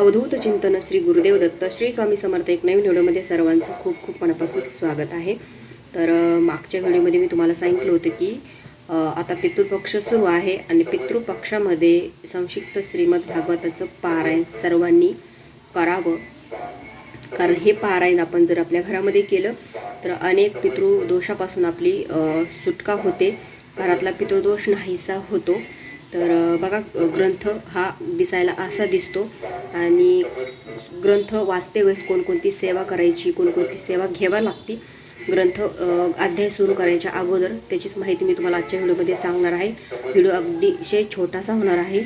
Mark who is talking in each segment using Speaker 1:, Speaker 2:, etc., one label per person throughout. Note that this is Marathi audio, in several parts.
Speaker 1: अवधूत चिंतन श्री गुरुदेव दत्त श्री स्वामी समर्थ एक नवीन व्हिडिओमध्ये सर्वांचं खूप खूप मनापासून स्वागत आहे. तर मागच्या व्हिडिओमध्ये मी तुम्हाला सांगितलं होतं की आता पितृपक्ष सुरू आहे आणि पितृपक्षामध्ये संक्षिप्त श्रीमद भागवताचं पारायण सर्वांनी करावं. कारण हे पारायण आपण जर आपल्या घरामध्ये केलं तर अनेक पितृदोषापासून आपली सुटका होते. घरातला पितृदोष नाहीसा होतो. तर बघा ग्रंथ हा दिसायला असा दिसतो आणि ग्रंथ वाचते वेळेस कोणकोणती सेवा करायची कोणकोणती सेवा घ्यावा लागती. ग्रंथ अध्याय सुरू करायच्या अगोदर त्याचीच माहिती मी तुम्हाला आजच्या व्हिडिओमध्ये सांगणार आहे. व्हिडिओ अगदीशय छोटासा होणार आहे.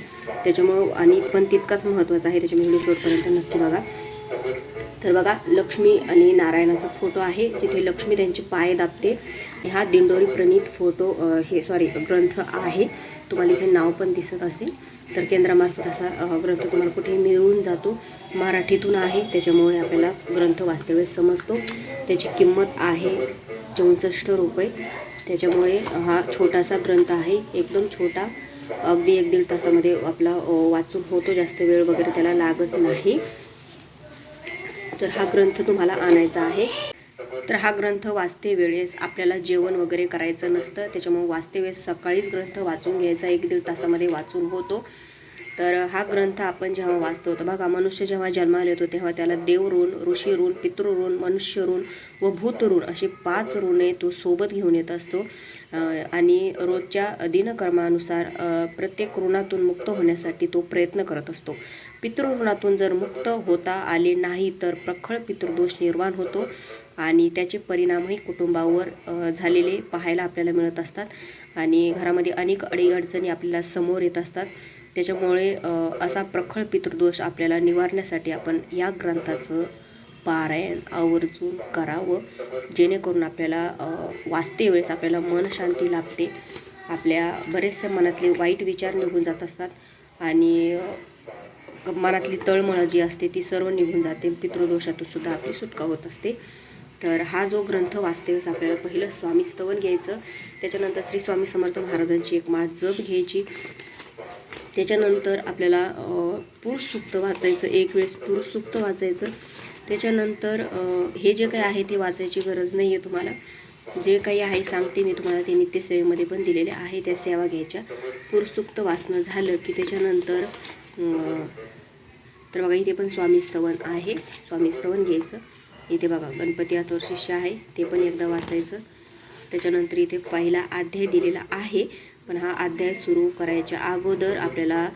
Speaker 1: त्याच्यामुळं आणि पण तितकाच महत्त्वाचा आहे. त्याच्यामुळे व्हिडिओ शेवटपर्यंत नक्की बघा. तर बघा लक्ष्मी आणि नारायणाचा फोटो आहे. तिथे लक्ष्मी त्यांचे पाय दाबते. हा दिंडोरी प्रणीत फोटो हे सॉरी ग्रंथ आहे. तुम्हाला इथे नाव पण दिसत असेल. तर केंद्रामार्फत असा ग्रंथ तुम्हाला कुठेही मिळून जातो. मराठीतून आहे. त्याच्यामुळे आपल्याला ग्रंथ वास्तव्य समजतो. त्याची किंमत आहे चौसष्ट रुपये. त्याच्यामुळे हा छोटासा ग्रंथ आहे. एकदम छोटा. अगदी एक दीड तासामध्ये आपला वाचून होतो. जास्त वेळ वगैरे त्याला लागत नाही. तर हा ग्रंथ तुम्हाला आणायचा आहे. तर हा ग्रंथ वाचते वेळेस आपल्याला जेवण वगैरे करायचं नसतं. त्याच्यामुळे वाचते वेळेस सकाळीच ग्रंथ वाचून घ्यायचा. एक दीड तासामध्ये वाचून होतो. तर हा ग्रंथ आपण जेव्हा वाचतो तर बघा मनुष्य जेव्हा जन्माला येतो तेव्हा त्याला देव ऋण ऋषी ऋण पितृ ऋण मनुष्य ऋण व भूत ऋण असे पाच ऋणे तो सोबत घेऊन येत असतो. आणि रोजच्या दिनकर्मानुसार प्रत्येक ऋणातून मुक्त होण्यासाठी तो प्रयत्न करत असतो. पितृऋणातून जर मुक्त होता आले नाही तर प्रखळ पितृदोष निर्माण होतो आणि त्याचे परिणामही कुटुंबावर झालेले पाहायला आपल्याला मिळत असतात. आणि घरामध्ये अनेक अडीअडचणी आपल्याला समोर येत असतात. त्याच्यामुळे असा प्रखळ पितृदोष आपल्याला निवारण्यासाठी आपण या ग्रंथाचं पारायण आवर्जून करावं जेणेकरून आपल्याला वाचते वेळेस आपल्याला मन शांती लाभते. आपल्या बरेचसे मनातले वाईट विचार निघून जात असतात. आणि मनातली तळमळ जी असते ती सर्व निघून जाते. पितृदोषातून सुद्धा आपली सुटका होत असते. तर हा जो ग्रंथ वाचतेच आपल्याला पहिलं स्वामी स्तवन घ्यायचं. त्याच्यानंतर श्री स्वामी समर्थ महाराजांची एक माळ जप घ्यायची. त्याच्यानंतर आपल्याला पुरुष सुक्त वाचायचं. एक वेळेस पुरुष सुक्त वाचायचं. त्याच्यानंतर हे जे काही आहे ते वाचायची गरज नाही आहे तुम्हाला. जे काही आहे सांगते मी तुम्हाला. ते नित्यसेवेमध्ये पण दिलेले आहे. त्या सेवा घ्यायच्या. पुरुषसुक्त वाचणं झालं की त्याच्यानंतर तर बघा इथे पण स्वामी स्तवन आहे. स्वामी स्तवन घ्यायचं. इथे बघा गणपती अथोर शिष्य आहे. ते पण एकदा वाचायचं. त्याच्यानंतर इथे पहिला अध्याय दिलेला आहे. पण हा अध्याय सुरू करायच्या अगोदर आपल्याला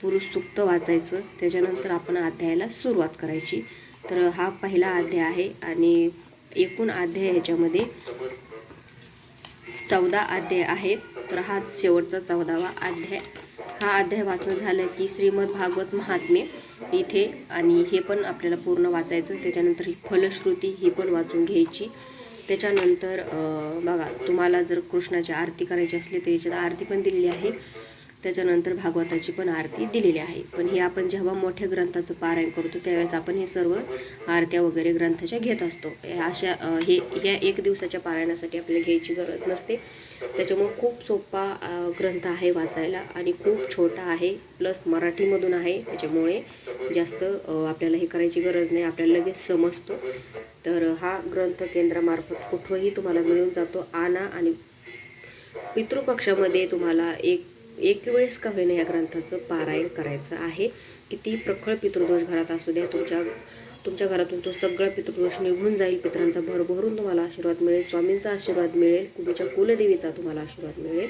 Speaker 1: पुरुष सुक्त वाचायचं. त्याच्यानंतर आपण अध्यायाला सुरुवात करायची. तर हा पहिला अध्याय आहे आणि एकूण अध्याय ह्याच्यामध्ये चौदा अध्याय आहेत. तर हा शेवटचा चौदावा अध्याय. हा अध्याय वाचणं झालं की श्रीमद भागवत महात्म्य. इथे आणि हे पण आपल्याला पूर्ण वाचायचं. त्याच्यानंतर ही फलश्रुती ही पण वाचून घ्यायची. त्याच्यानंतर बघा तुम्हाला जर कृष्णाची आरती करायची असली तर याच्यात आरती पण दिलेली आहे. त्याच्यानंतर भागवताची पण आरती दिलेली आहे. पण हे आपण जेव्हा मोठ्या ग्रंथाचं पारायण करतो त्यावेळेस आपण हे सर्व आरत्या वगैरे ग्रंथाच्या घेत असतो. अशा हे ह्या एक दिवसाच्या पारायणासाठी आपल्याला घ्यायची गरज नसते. त्याच्यामुळे खूप सोपा ग्रंथ आहे वाचायला आणि खूप छोटा आहे प्लस मराठीमधून आहे. त्याच्यामुळे जास्त आपल्याला हे करायची गरज नाही. आपल्याला लगेच समजतो. तर हा ग्रंथ केंद्रामार्फत कुठंही तुम्हाला मिळून जातो. आणा आणि पितृपक्षामध्ये तुम्हाला एक एक वेळेस का होईना या ग्रंथाचं पारायण करायचं आहे? किती प्रखळ पितृदोष घरात असू द्या तुमच्या तुमच्या घरातून तो सगळा पितृदोष निघून जाईल पितरांचा भरभरून तुम्हाला आशीर्वाद मिळेल स्वामींचा आशीर्वाद मिळेल तुमच्या कुलदेवीचा तुम्हाला आशीर्वाद मिळेल.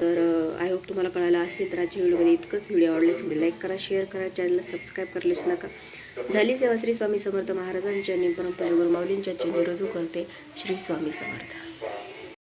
Speaker 1: तर आय होप तुम्हाला कळायला असते तर आजच्या व्हिडिओमध्ये इतकंच. व्हिडिओ आवडल्यास व्हिडिओ लाईक करा शेअर करा चॅनलला सबस्क्राईब करलेच नका. झाली सेवा श्री स्वामी समर्थ महाराजांच्या निपरंपरेवर माऊलींच्या गुरुमाऊलींच्या चरणी रजू करते श्री स्वामी समर्थ.